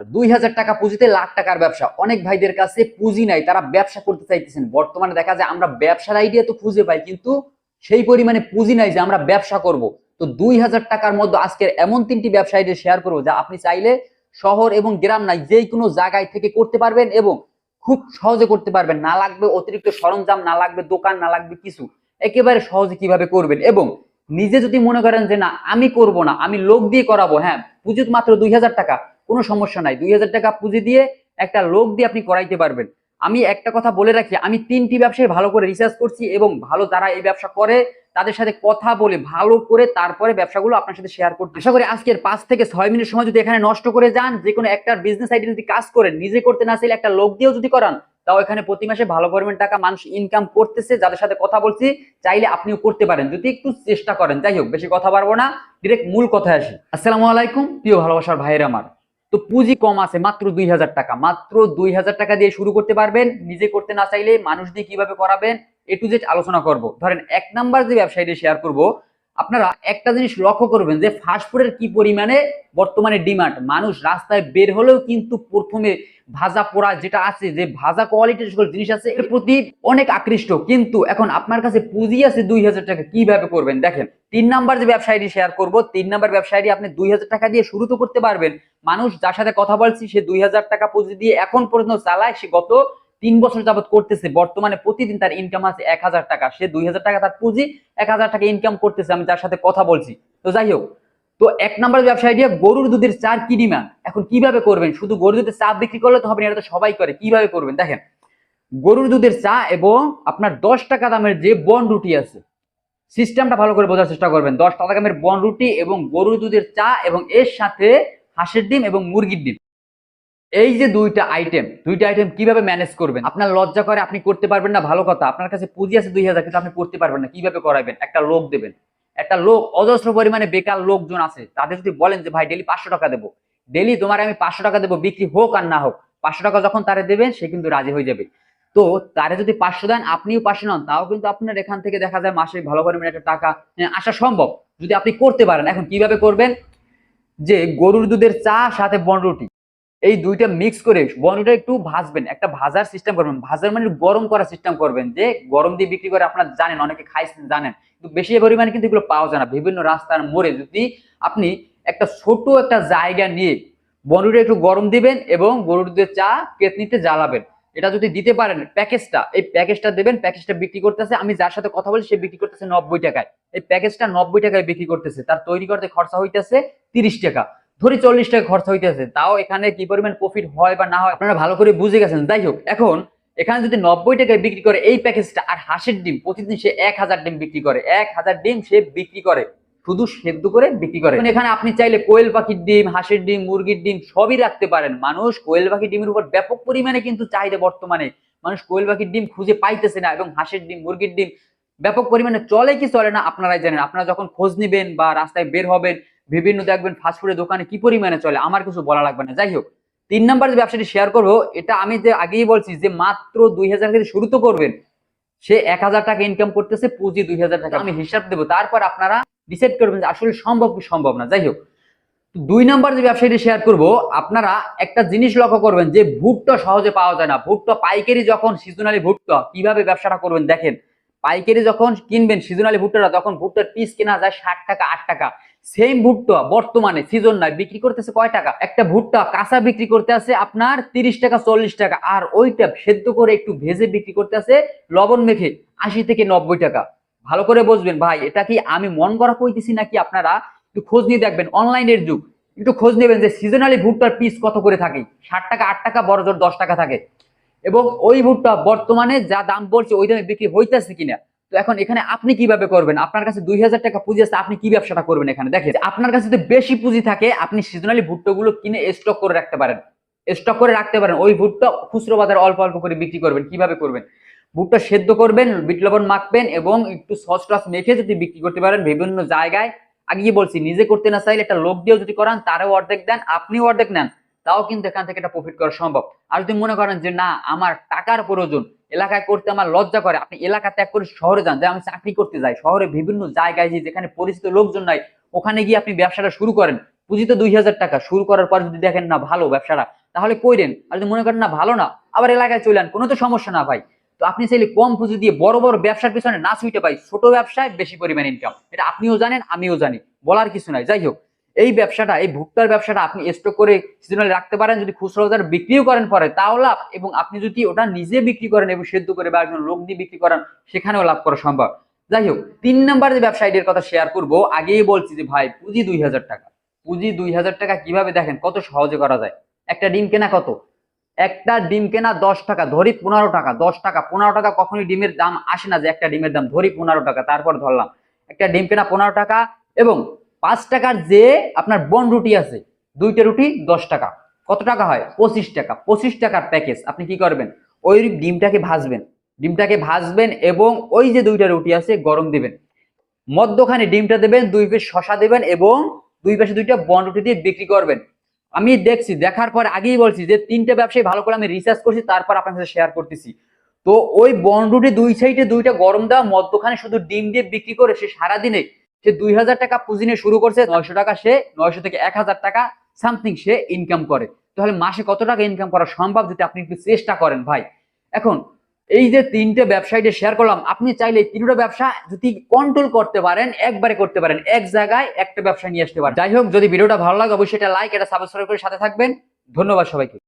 দুই হাজার টাকা পুঁজিতে লাখ টাকার ব্যবসা। অনেক ভাইদের কাছে পুঁজি নাই, তারা ব্যবসা করতে চাইতেছেন। বর্তমানে দেখা যায় আমরা ব্যবসার আইডিয়া তো খুঁজে পাই, কিন্তু সেই পরিমাণে পুঁজি নাই যে আমরা ব্যবসা করব। তো দুই হাজার টাকার মধ্যে আজকের এমন তিনটি ব্যবসা আইডিয়া শেয়ার করব যা আপনি চাইলে শহর এবং গ্রাম নাই, যে কোনো জায়গায় থেকে করতে পারবেন এবং খুব সহজে করতে পারবেন। না লাগবে অতিরিক্ত সরঞ্জাম, না লাগবে দোকান, না লাগবে কিছু। একেবারে সহজে কীভাবে করবেন? এবং নিজে যদি মনে করেন যে, না, আমি করব না, আমি লোক দিয়ে করাবো। হ্যাঁ পুঁজি মাত্র দুই হাজার টাকা। কোনো সমস্যা নাই। দুই হাজার টাকা পুঁজি দিয়ে একটা লোক দিয়ে আপনি করাইতে পারবেন। আমি একটা কথা বলে রাখি, আমি তিনটি ব্যবসায় ভালো করে রিসার্চ করছি এবং ভালো যারা এই ব্যবসা করে, তাদের সাথে কথা বলে, ভালো করে তারপরে ব্যবসাগুলো আপনার সাথে শেয়ার করতে। আশা করি আজকের পাঁচ থেকে ছয় মিনিট সময় যদি এখানে নষ্ট করে যান, যে কোনো একটা বিজনেস আইডি যদি কাজ করেন নিজে করতে না চাইলে একটা লোক দিয়েও যদি করান, তাও এখানে প্রতি মাসে ভালো পরিমাণ টাকা মানুষ ইনকাম করতেছে, যাদের সাথে কথা বলছি, চাইলে আপনিও করতে পারেন। যদি একটু চেষ্টা করেন, যাই হোক, বেশি কথা পারব না ডিরেক্ট মূল কথায় আসি। আসসালামু আলাইকুম, প্রিয় ভালোবাসার ভাইয়ের আমার। তো পুঁজি কম আছে, মাত্র দুই হাজার টাকা। মাত্র দুই হাজার টাকা দিয়ে শুরু করতে পারবেন, নিজে করতে না চাইলে মানুষ দিয়ে কীভাবে করাবেন, এ টু জেড আলোচনা করব। ধরেন এক নাম্বার যে ব্যবসায়ীদের শেয়ার করব আপনারা একটা জিনিস লক্ষ্য করবেন যে ফাস্টফুডের কি পরিমাণে বর্তমানে ডিমান্ড মানুষ রাস্তায় বের হলেও কিন্তু প্রথমে ভাজা পোড়া যেটা আছে, যে ভাজা কোয়ালিটির সকল জিনিস আছে, এর প্রতি অনেক আকৃষ্ট। কিন্তু এখন আপনার কাছে পুঁজি আছে দুই হাজার টাকা, কীভাবে করবেন? দেখেন, তিন নাম্বার যে ব্যবসায়ীটি শেয়ার করব, তিন নাম্বার ব্যবসায়ীটি আপনি দুই হাজার টাকা দিয়ে শুরু তো করতে পারবেন। মানুষ যার সাথে কথা বলছি, সে দুই হাজার টাকা পুঁজি দিয়ে এখন পর্যন্ত চালায়, সে গত তিন বছর যাবত করতেছে, বর্তমানে প্রতিদিন তার ইনকাম আছে এক হাজার টাকা। সে দুই হাজার টাকা তার পুঁজি, এক হাজার টাকা ইনকাম করতেছে, আমি যার সাথে কথা বলছি। তো যাই হোক, তো এক নম্বর ব্যবসা আইডিয়া গরুর দুধের চার কি ডিমান্ড? এখন কীভাবে করবেন? শুধু গরুর দুধের চা বিক্রি করলে তো হবে না, এটা তো সবাই করে, কীভাবে করবেন? দেখেন, গরুর দুধের চা এবং আপনার দশ টাকা দামের যে বন রুটি আছে সিস্টেমটা ভালো করে বোঝার চেষ্টা করবেন। দশ টাকা দামের বন রুটি এবং গরুর দুধের চা এবং এর সাথে হাঁসের ডিম এবং মুরগির ডিম। এই যে দুইটা আইটেম দুইটা আইটেম কীভাবে ম্যানেজ করবেন? আপনার লজ্জা করে আপনি করতে পারবেন না, ভালো কথা। আপনার কাছে পুঁজি আছে দুই হাজার, কিন্তু আপনি করতে পারবেন না। কীভাবে করাবেন? একটা লোক দেবেন। একটা লোক, অজস্র পরিমাণে বেকার লোকজন আছে। তাদের যদি বলেন যে, ভাই ডেলি পাঁচশো টাকা দেবো। ডেলি তোমার আমি পাঁচশো টাকা দেবো, বিক্রি হোক আর না হোক। পাঁচশো টাকা যখন তারে দেবেন, সে কিন্তু রাজি হয়ে যাবে। তো তারে যদি পাঁচশো দেন, আপনিও পাঁচশো নন। তাও কিন্তু আপনার এখান থেকে দেখা যায় মাসে ভালো পরিমাণে একটা টাকা আসা সম্ভব। যদি আপনি করতে পারেন, এখন কীভাবে করবেন? যে গরুর দুধের চা, সাথে বনরুটি। এই দুইটা মিক্স করে বনরুটা একটু ভাজবেন, একটা ভাজার সিস্টেম করবেন। ভাজার মানে গরম করার সিস্টেম করবেন যে গরম দিয়ে বিক্রি করে আপনারা জানেন, অনেকে খাইছেন, জানেন। কিন্তু বেশি পরিমাণে কিন্তু এগুলো পাওয়া যায় না। বিভিন্ন রাস্তার মোড়ে যদি আপনি একটা ছোট একটা জায়গা নিয়ে বনরুটা একটু গরম দিবেন এবং গরুর দুধের চা কেতনিতে জ্বালাবেন। এটা যদি দিতে পারেন, প্যাকেজটা, এই প্যাকেজটা দেবেন, প্যাকেজটা বিক্রি করতেছে, আমি যার সাথে কথা বলি সে বিক্রি করতেছে নব্বই টাকায়। এই প্যাকেজটা নব্বই টাকায় বিক্রি করতেছে, তার তৈরি করতে খরচা হইতেছে তিরিশ টাকা। ধরি চল্লিশ টাকা খরচা হইতেছে, তাও এখানে কি পরিমাণ প্রফিট হয় বা না হয় আপনারা ভালো করে বুঝে গেছেন। যাই হোক, এখন এখানে যদি নব্বই টাকায় বিক্রি করে এই প্যাকেজটা আর হাঁসের ডিম, প্রতিদিন সে এক হাজার ডিম বিক্রি করে, এক হাজার ডিম সে বিক্রি করে, শুধু সেদ্ধ করে বিক্রি করে। এখানে আপনি চাইলে কোয়েল পাখির ডিম, হাঁসের ডিম, মুরগির ডিম সবই রাখতে পারেন। মানুষ কোয়েল পাখির ডিমের উপর ব্যাপক পরিমাণে কিন্তু চাহিদা বর্তমানে। মানুষ কোয়েল পাখির ডিম খুঁজে পাইতেছে না এবং হাঁসের ডিম, মুরগির ডিম ব্যাপক পরিমাণে চলে কি চলে না, আপনারাই জানেন। আপনারা যখন খোঁজ নিবেন বা রাস্তায় বের হবেন বিভিন্ন দেখবেন ফাস্টফুডের দোকানে কি পরিমাণে চলে, আমার কিছু বলা লাগবে না। যাই হোক, তিন নাম্বার যে ব্যবসাটি শেয়ার করব, এটা আমি যে আগেই বলছি যে মাত্র দুই হাজার থেকে শুরু তো করবেন, সে এক হাজার টাকা ইনকাম করতেছে, পুঁজি দুই হাজার টাকা, আমি হিসাব দেবো। তারপর আপনারা ডিসাইড করবেন যে আসলে সম্ভব কি সম্ভব না। যাই হোক দুই নাম্বার যে ব্যবসাটি শেয়ার করব, আপনারা একটা জিনিস লক্ষ্য করবেন যে ভুট্টা সহজে পাওয়া যায় না। ভুট্টা পাইকারি যখন সিজনালি ভুট্টা, কীভাবে ব্যবসাটা করবেন দেখেন, পাইকারি যখন কিনবেন সিজনালি ভুট্টাটা, তখন ভুট্টার পিস কেনা যায় ষাট টাকা, আট টাকা। সেম ভুট্টা বর্তমানে সিজন নাই, বিক্রি করতেছে কয় টাকা? একটা ভুট্টা কাঁচা বিক্রি করতে আছে আপনার তিরিশ টাকা, চল্লিশ টাকা, আর ওইটা সেদ্ধ করে একটু ভেজে বিক্রি করতে আছে লবণ মেখে আশি থেকে নব্বই টাকা। ভালো করে বুঝবেন ভাই, এটা কি আমি মন করা কইতেছি নাকি আপনারা একটু খোঁজ নিয়ে দেখবেন? অনলাইনের যুগ। একটু খোঁজ নেবেন যে সিজনালি ভুট্টার পিস কত করে থাকে। ষাট টাকা, আট টাকা, বড় জোর দশ টাকা থাকে। এবং ওই ভুট্টা বর্তমানে যা দাম বলছে, ওই দামে বিক্রি হইতেছে কিনা? তো এখন এখানে আপনি কীভাবে করবেন? আপনার কাছে দুই হাজার টাকা পুঁজি আছে, আপনি কি ব্যবসাটা করবেন এখানে? দেখেন আপনার কাছে যদি বেশি পুঁজি থাকে, আপনি সিজনালি ভুট্টাগুলো কিনে স্টক করে রাখতে পারেন। স্টক করে রাখতে পারেন। ওই ভুট্টা খুচরো বাজারে অল্প অল্প করে বিক্রি করবেন। কীভাবে করবেন? ভুট্টা সেদ্ধ করবেন, বিট লবণ মাখবেন এবং একটু সস টস মেখে যদি বিক্রি করতে পারেন বিভিন্ন জায়গায় আগিয়ে বলছি, নিজে করতে না চাইলে একটা লোক দিয়েও যদি করান, তারও অর্ধেক দেন, আপনিও অর্ধেক নেন। তাও কিন্তু এখান থেকে একটা প্রফিট করা সম্ভব। আর যদি মনে করেন যে, না, আমার টাকার প্রয়োজন এলাকায় করতে আমার লজ্জা করে। আপনি এলাকা ত্যাগ করে শহরে যান যে আমি চাকরি করতে যাই। শহরে বিভিন্ন জায়গায় যে যেখানে পরিচিত লোকজন নাই, ওখানে গিয়ে আপনি ব্যবসাটা শুরু করেন। পুঁজি তো দুই হাজার টাকা, শুরু করার পর যদি দেখেন না ভালো ব্যবসাটা, তাহলে কইরেন আর যদি মনে করেন না ভালো না, আবার এলাকায় চলে আন কোনো তো সমস্যা না ভাই। তো আপনি চাইলে কম পুঁজি দিয়ে বড় বড় ব্যবসার পিছনে না ছুটে পাই ছোট ব্যবসায় বেশি পরিমাণ ইনকাম এটা আপনিও জানেন, আমিও জানি, বলার কিছু নাই। যাই হোক এই ব্যবসাটা, এই ভুট্টার ব্যবসাটা আপনি স্টক করে সিজনালি রাখতে পারেন, যদি খুচরো বাজার বিক্রিও করেন পরে, তাও লাভ। এবং আপনি যদি ওটা নিজে বিক্রি করেন এবং সেদ্ধ করে বা একজন লোক দিয়ে বিক্রি করেন, সেখানেও লাভ করা সম্ভব। যাই হোক, তিন নাম্বার যে ব্যবসা আইডিয়ার কথা শেয়ার করব, আগেই বলছি যে ভাই, পুঁজি দুই হাজার টাকা। পুঁজি দুই হাজার টাকা কীভাবে দেখেন, কত সহজে করা যায়? একটা ডিম কেনা কত? একটা ডিম কেনা দশ টাকা, ধরি পনেরো টাকা, দশ টাকা, পনেরো টাকা কখনোই ডিমের দাম আসে না যে একটা ডিমের দাম, ধরি পনেরো টাকা, তারপর ধরলাম। একটা ডিম কেনা পনেরো টাকা এবং পাঁচ টাকার যে আপনার বন রুটি আছে, দুইটা রুটি দশ টাকা। কত টাকা হয়? পঁচিশ টাকা। পঁচিশ টাকার প্যাকেজ আপনি কি করবেন? ওই ডিমটাকে ভাজবেন। ডিমটাকে ভাজবেন এবং ওই যে দুইটা রুটি আছে, গরম দিবেন। মধ্যখানে ডিমটা দেবেন, দুই পিস শশা দেবেন এবং দুই পাশে দুইটা বন রুটি দিয়ে বিক্রি করবেন। আমি দেখছি, দেখার পর আগেই বলছি যে তিনটে ব্যবসায়ী ভালো করে আমি রিসার্চ করছি, তারপর আপনার সাথে শেয়ার করতেছি। তো ওই বন রুটি দুই সাইডে দুইটা গরম দেওয়া, মধ্যখানে শুধু ডিম দিয়ে বিক্রি করে সে সারাদিনে সে দুই হাজার টাকা পুঁজি নিয়ে শুরু করছে, নয়শো টাকা সে, নয়শো থেকে এক হাজার টাকা সামথিং সে ইনকাম করে। তাহলে মাসে কত টাকা ইনকাম করা সম্ভব যদি আপনি একটু চেষ্টা করেন ভাই? এখন, এই যে তিনটে ব্যবসায়ীটা শেয়ার করলাম, আপনি চাইলে তিনটা ব্যবসা যদি কন্ট্রোল করতে পারেন, একবারে করতে পারেন, এক জায়গায় একটা ব্যবসা নিয়ে আসতে পারেন। যাই হোক, যদি ভিডিওটা ভালো লাগে, অবশ্যই এটা লাইক এটা সাবস্ক্রাইব করে সাথে থাকবেন। ধন্যবাদ সবাইকে।